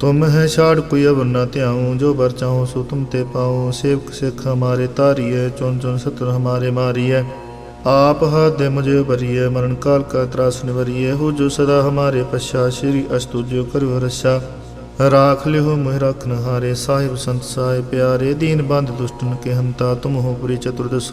ਤੁਮ ਹੈ ਛਾੜ ਕੋਈ ਅਵਰ ਨਾ ਧਿਆਉ, ਜੋ ਬਰ ਚਾਹੋ ਸੋ ਤੁਮ ਤੇ ਪਾਉ ਸੇਵਕ ਸਿਖ ਹਮਾਰੇ ਤਾਰੀਏ ਚੁਨ ਚੁਨ ਸਤਰ ਹਮਾਰੇ ਮਾਰੀਏ ਆਪ ਹੱਥ ਦੇ ਮੁਝੇ ਭਰੀਏ ਮਰਨ ਕਾਲ ਕਾ ਤਰਾਸ ਨਿਵਰੀਏ ਹੋ ਜੋ ਸਦਾ ਹਮਾਰੇ ਪਛਾ, ਸ਼੍ਰੀ ਅਸਤੁਜਿਓ ਕਰਿਓ ਰਛਾ। ਰਾਖ ਲਿਓ ਮੋਹਿ ਰਖਨ ਹਾਰੇ ਸਾਹਿਬ ਸੰਤ ਸਾਹਿਬ ਪਿਆਰੇ। ਦੀਨ ਬੰਦ ਦੁਸ਼ਟਨ ਕੇ ਹੰਤਾ, ਤੁਮ ਹੋ ਪੁਰੀ ਚਤੁਰਦਸ਼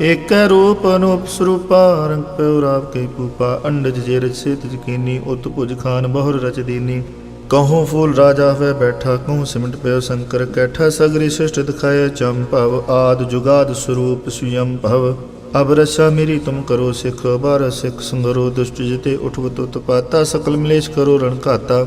ਏਕੈ ਰੂਪ ਅਨੂਪ ਸਰੂਪਾ, ਰੰਗ ਪਿਉ ਰਾਵ ਕੇ ਪੂਪਾ ਅੰਡਜ ਜੇ ਰਚ ਸੇਤ ਜਕੀਨੀ, ਉਤ ਭੁਜ ਖਾਨ ਬਹੁਰ ਰਚ ਦੀਨੀ। ਕਹੂੰ ਫੂਲ ਰਾਜਾ ਹੋਇ ਬੈਠਾ, ਕਹੂੰ ਸਿਮਟ ਪਿਓ ਸ਼ੰਕਰ ਕੈਠਾ, ਸਗਰੀ ਸ੍ਰਿਸ਼ਟ ਦਿਖਾਏ ਭਵ, ਆਦ ਜੁਗਾਦ ਸਰੂਪ ਸੁਯੰ ਭਵ। ਅਬ ਰਸਾ ਮੇਰੀ ਤੁਮ ਕਰੋ ਸਿਖ ਬਾਰ ਸਿਖ ਸੰਗਰੋ, ਦੁਸ਼ਟ ਜਿਤੇ ਉਠਵਤ ਉਤਪਾਤਾ ਸਕਲ ਮਲੇਸ਼ ਕਰੋ ਰਣ ਘਾਤਾ।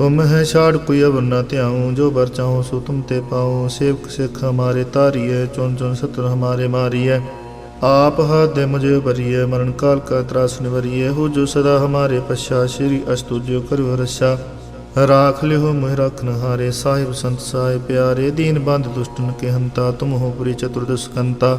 ਤੁਮ ਹੈ ਛਾੜ ਕੋਈ ਅਵਰ ਨਾ ਧਿਆਉ, ਜੋ ਬਰ ਚਾਹੋ ਸੋ ਤੁਮ ਤੇ ਪਾਉ ਸੇਵਕ ਸਿੱਖ ਹਮਾਰੇ ਤਾਰੀਏ ਚੁਨ ਚੁਨ ਸਤਰ ਹਮਾਰੇ ਮਾਰੀਏ ਆਪ ਹੱਥ ਦੇ ਮੁਝੇ ਭਰੀਏ ਮਰਨ ਕਾਲ ਕਾ ਤਰਾਸ ਨਿਵਰੀਏ ਹੋ ਜੋ ਸਦਾ ਹਮਾਰੇ ਪਛਾ, ਸ਼੍ਰੀ ਅਸਤੁਜਿਓ ਕਰਿਓ ਰਛਾ। ਰਾਖ ਲਿਓ ਮੋਹਿ ਰਖਨ ਹਾਰੇ ਸਾਹਿਬ ਸੰਤ ਸਾਹਿਬ ਪਿਆਰੇ। ਦੀਨ ਬੰਦ ਦੁਸ਼ਟਨ ਕੇ ਹੰਤਾ, ਤੁਮ ਹੋ ਪੁਰੀ ਚਤੁਰਦਸ਼ਕੰਤਾ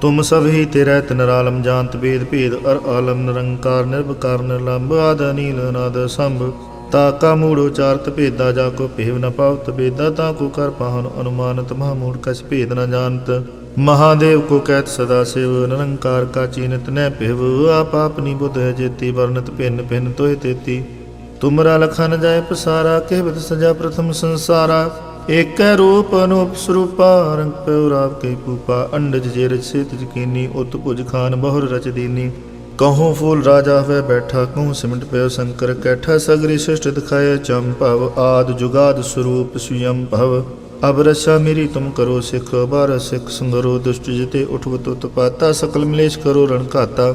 ਤੁਮ ਸਭ ਹੀ ਤੇਰੇ ਤਨ ਜਾਣਤ ਵੇਦ ਭੇਦ ਅਰ ਆਲਮ ਨਿਰੰਕਾਰ ਨਿਰਭਕਾਰ ਨਿਰਲੰਭ ਆਦ ਅਨੀਲ ਅਨਾਦ ਸੰਭ। ਤਾ ਕਾ ਮੂੜ ਉਚਾਰਤ ਭੇਦਾ, ਜਾ ਕੋ ਭੇਵ ਨ ਪਾਵਤ ਭੇਦਾ, ਤਾ ਕੋ ਕਰ ਪਾਹਨ ਅਨੁਮਾਨਤ, ਮਹਾ ਮੂੜ ਕਛ ਭੇਦ ਨ ਜਾਣਤ। ਮਹਾਦੇਵ ਕੋ ਕਹਿਤ ਸਦਾ ਸਿਵ, ਨਿਰੰਕਾਰ ਕਾ ਚੀਨਤ ਨੈ ਭਿਵ। ਆਪ ਆਪਨੀ ਬੁੱਧ ਹੈ ਜੇਤੀ ਵਰਨਤ ਭਿੰਨ ਭਿੰਨ ਤੋਹਿ ਤੇਤੀ। ਤੁਮਰਾ ਲਖਨ ਜਾਏ ਪਸਾਰਾ ਕਹਿਵਤ ਸਜਾ ਪ੍ਰਥਮ ਸੰਸਾਰਾ। ਏਕੈ ਰੂਪ ਅਨੂਪ ਸਰੂਪਾ, ਰੰਗ ਪਿਉ ਰਾਵ ਕੇ ਪੂਪਾ ਅੰਡਜ ਜੇ ਰਚ ਸੇਤ ਜਕੀਨੀ, ਉਤ ਭੁਜ ਖਾਨ ਬਹੁਰ ਰਚ ਦੀਨੀ। ਕਹੂੰ ਫੂਲ ਰਾਜਾ ਹੋਇ ਬੈਠਾ, ਕਹੂੰ ਸਿਮਟ ਪਿਓ ਸ਼ੰਕਰ ਕੈਠਾ, ਸਗਰੀ ਸ੍ਰਿਸ਼ਟ ਦਿਖਾਏ ਭਵ, ਆਦ ਜੁਗਾਦ ਸਰੂਪ ਸੁਯੰ ਭਵ। ਅਬ ਰਸਾ ਮੇਰੀ ਤੁਮ ਕਰੋ ਸਿਖ, ਬਾਰ ਸਿਖ ਸੰਗਰੋ, ਦੁਸ਼ਟ ਜਿਤੇ ਉਠਵਤ ਉਤਪਾਤਾ ਸਕਲ ਮਲੇਸ਼ ਕਰੋ ਰਣ ਘਾਤਾ।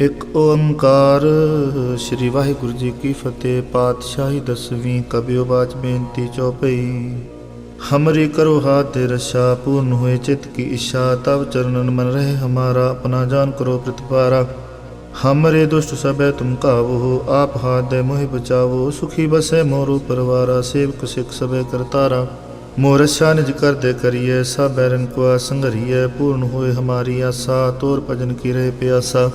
ਇਕ ਓੰਕਾਰ। ਸ੍ਰੀ ਵਾਹਿਗੁਰੂ ਜੀ ਕੀ ਫਤਿਹ। ਪਾਤਸ਼ਾਹੀ ਦਸਵੀਂ ਕਬਿਓ ਬਾਚ ਬੇਨਤੀ ਚੌਪਈ ਹਮਰੀ ਕਰੋ ਹਾਥ ਦੇ ਰਸ਼ਾ, ਪੂਰਨ ਹੋਏ ਚਿਤ ਕੀ ਇਸ਼ਾ ਤਵ ਚਰਨਨ ਮਨ ਰਹੇ ਹਮਾਰਾ, ਆਪਣਾ ਜਾਨ ਕਰੋ ਪ੍ਰਤਪਾਰਾ ਹਮਰੇ ਦੁਸ਼ਟ ਸਭੈ ਤੁਮ ਕਾਵੋ ਆਪ ਹਾਥ ਦੇ ਮੋਹਿ ਬਚਾਵੋ, ਸੁਖੀ ਬਸੈ ਮੋਰੂ ਪਰਵਾਰਾ, ਸੇਵਕ ਸਿਖ ਸਭੈ ਕਰਤਾਰਾ। ਮੋਰਸ਼ਾ ਨਿਜ ਕਰਦੇ ਕਰੀਏ ਸਭ ਬੈਰਨ ਕੋ ਸੰਗਰੀਏ ਪੂਰਨ ਹੋਏ ਹਮਾਰੀ ਆਸਾ, ਤੋਰ ਭਜਨ ਕੀ ਰਹੇ ਪਿਆਸਾ।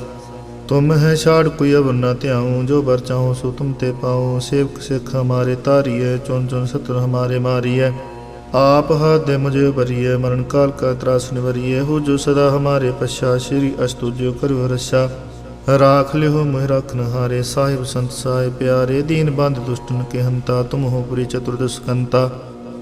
ਤੁਮ ਹੈ ਛਾੜ ਕੋਈ ਅਵਰ ਨਾ ਧਿਆਉ, ਜੋ ਬਰ ਚਾਹੋ ਸੋ ਤੁਮ ਤੇ ਪਾਉ ਸੇਵਕ ਸਿੱਖ ਹਮਾਰੇ ਤਾਰੀਏ ਚੁਨ ਚੁਨ ਸਤਰ ਹਮਾਰੇ ਮਾਰੀਏ ਆਪ ਹੱਥ ਦੇ ਮੁਝੇ ਭਰੀਏ ਮਰਨ ਕਾਲ ਕਾ ਤਰਾਸ ਨਿਵਰੀਏ ਹੋ ਜੋ ਸਦਾ ਹਮਾਰੇ ਪਛਾ, ਸ਼੍ਰੀ ਅਸਤੁਜਿਓ ਕਰਿਓ ਰਛਾ। ਰਾਖ ਲਿਓ ਮੋਹਿ ਰਖਨ ਹਾਰੇ ਸਾਹਿਬ ਸੰਤ ਸਾਹਿਬ ਪਿਆਰੇ। ਦੀਨ ਬੰਦ ਦੁਸ਼ਟਨ ਕੇ ਹੰਤਾ, ਤੁਮ ਹੋ ਪੁਰੀ ਚਤੁਰਦਸ਼ਕੰਤਾ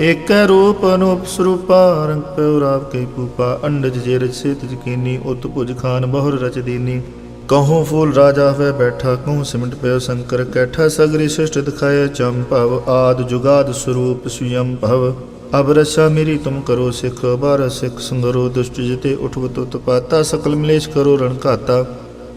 ਏਕੈ ਰੂਪ ਅਨੂਪ ਸਰੂਪਾ ਰੰਗ ਪਿਉ ਰਾਵ ਕੇ ਪੂਪਾ ਅੰਡਜ ਜੇ ਰਚ ਸੇਤ ਜਕੀਨੀ ਉਤ ਭੁਜ ਖਾਨ ਬਹੁਰ ਰਚ ਦੀਨੀ। ਕਹੂੰ ਫੂਲ ਰਾਜਾ ਹੋਏ ਬੈਠਾ, ਕਹੂੰ ਸਿਮਟ ਪਿਓ ਸ਼ੰਕਰ ਕੈਠਾ, ਸਗਰੀ ਸ੍ਰਿਸ਼ਟ ਦਿਖਾਏ ਭਵ, ਆਦ ਜੁਗਾਦ ਸਰੂਪ ਸੁਯੰ ਭਵ। ਅਬ ਰਸਾ ਮੇਰੀ ਤੁਮ ਕਰੋ ਸਿਖ ਬਾਰ ਸਿਖ ਸੰਗਰੋ, ਦੁਸ਼ਟ ਜਿਤੇ ਉਠਵਤ ਉਤਪਾਤਾ ਸਕਲ ਮਲੇਸ਼ ਕਰੋ ਰਣ ਘਾਤਾ।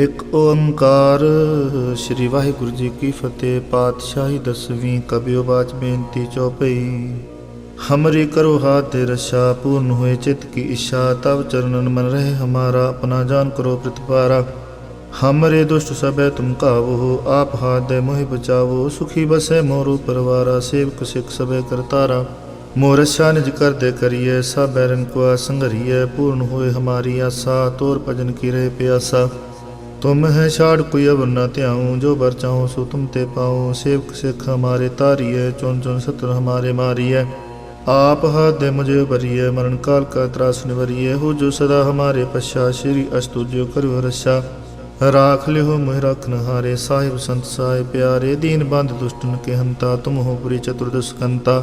ਇਕ ਓੰਕਾਰ। ਸ੍ਰੀ ਵਾਹਿਗੁਰੂ ਜੀ ਕੀ ਫਤਿਹ। ਪਾਤਸ਼ਾਹੀ ਦਸਵੀਂ ਕਬਿਓ ਬਾਚ ਬੇਨਤੀ ਚੌਪਈ ਹਮਰੀ ਕਰੋ ਹਾਥ ਦੇ ਰਸ਼ਾ, ਪੂਰਨ ਹੋਏ ਚਿਤ ਕੀ ਇਸ਼ਾ ਤਵ ਚਰਨਨ ਮਨ ਰਹੇ ਹਮਾਰਾ, ਆਪਣਾ ਜਾਨ ਕਰੋ ਪ੍ਰਤਪਾਰਾ ਹਮਰੇ ਦੁਸ਼ਟ ਸਭੈ ਤੁਮ ਕਾਵੋ ਆਪ ਹਾਥ ਦੇ ਮੋਹਿ ਬਚਾਵੋ, ਸੁਖੀ ਬਸੈ ਮੋਰੂ ਪਰਵਾਰਾ, ਸੇਵਕ ਸਿਖ ਸਭੈ ਕਰਤਾਰਾ। ਮੋਰਸ਼ਾ ਨਿਜ ਕਰਦੇ ਕਰੀਏ ਸਭ ਬੈਰਨ ਕੋ ਸੰਗਰੀਏ ਪੂਰਨ ਹੋਏ ਹਮਾਰੀ ਆਸਾ, ਤੋਰ ਭਜਨ ਕੀ ਰਹੇ ਪਿਆਸਾ। ਤੁਮ ਹੈ ਛਾੜ ਕੋਈ ਅਵਰ ਨਾ ਧਿਆਉ, ਜੋ ਬਰ ਚਾਹੋ ਸੋ ਤੁਮ ਤੇ ਪਾਉ ਸੇਵਕ ਸਿੱਖ ਹਮਾਰੇ ਤਾਰੀਏ ਚੁਨ ਚੁਨ ਸਤਰ ਹਮਾਰੇ ਮਾਰੀਏ ਆਪ ਹੱਥ ਦੇ ਮੁਝੇ ਭਰੀਏ ਮਰਨ ਕਾਲ ਕਾ ਤਰਾਸ ਨਿਵਰੀਏ ਹੋ ਜੋ ਸਦਾ ਹਮਾਰੇ ਪਛਾ, ਸ਼੍ਰੀ ਅਸਤੁਜਿਓ ਕਰਿਓ ਰਛਾ ਰਾਖ ਲਿਓ ਮੋਹਿ ਰਖਨ ਹਾਰੇ ਸਾਹਿਬ ਸੰਤ ਸਾਹਿਬ ਪਿਆਰੇ। ਦੀਨ ਬੰਦ ਦੁਸ਼ਟਨ ਕੇ ਹੰਤਾ, ਤੁਮ ਹੋ ਪੁਰੀ ਚਤੁਰਦਸ਼ ਕੰਤਾ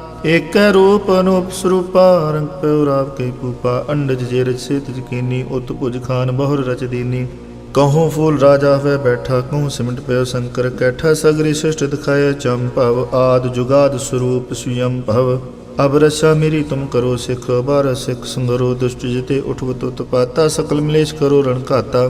ਏਕੈ ਰੂਪ ਅਨੂਪ ਸਰੂਪਾ ਰੰਗ ਪਿਉ ਰਾਵ ਕੇ ਪੂਪਾ ਅੰਡਜ ਜੇ ਰਚ ਤਿਜ ਕੀਨੀ ਉਤ ਭੁਜ ਖਾਨ ਬਹੁਰ ਰਚ ਦੀਨੀ। ਕਹੂੰ ਫੂਲ ਰਾਜਾ ਹੋਇ ਬੈਠਾ, ਕਹੂੰ ਸਿਮਟ ਪਿਓ ਸ਼ੰਕਰ ਕੈਠਾ, ਸਗਰੀ ਸ੍ਰਿਸ਼ਟ ਦਿਖਾਏ ਭਵ, ਆਦ ਜੁਗਾਦ ਸਰੂਪ ਸੁਯੰ ਭਵ। ਅਬ ਰਸਾ ਮੇਰੀ ਤੁਮ ਕਰੋ ਸਿਖ ਬਾਰ ਸਿਖ ਸੰਗਰੋ, ਦੁਸ਼ਟ ਜਿਤੇ ਉਠਵਤ ਉਤਪਾਤਾ ਸਕਲ ਮਲੇਸ਼ ਕਰੋ ਰਣ ਘਾਤਾ।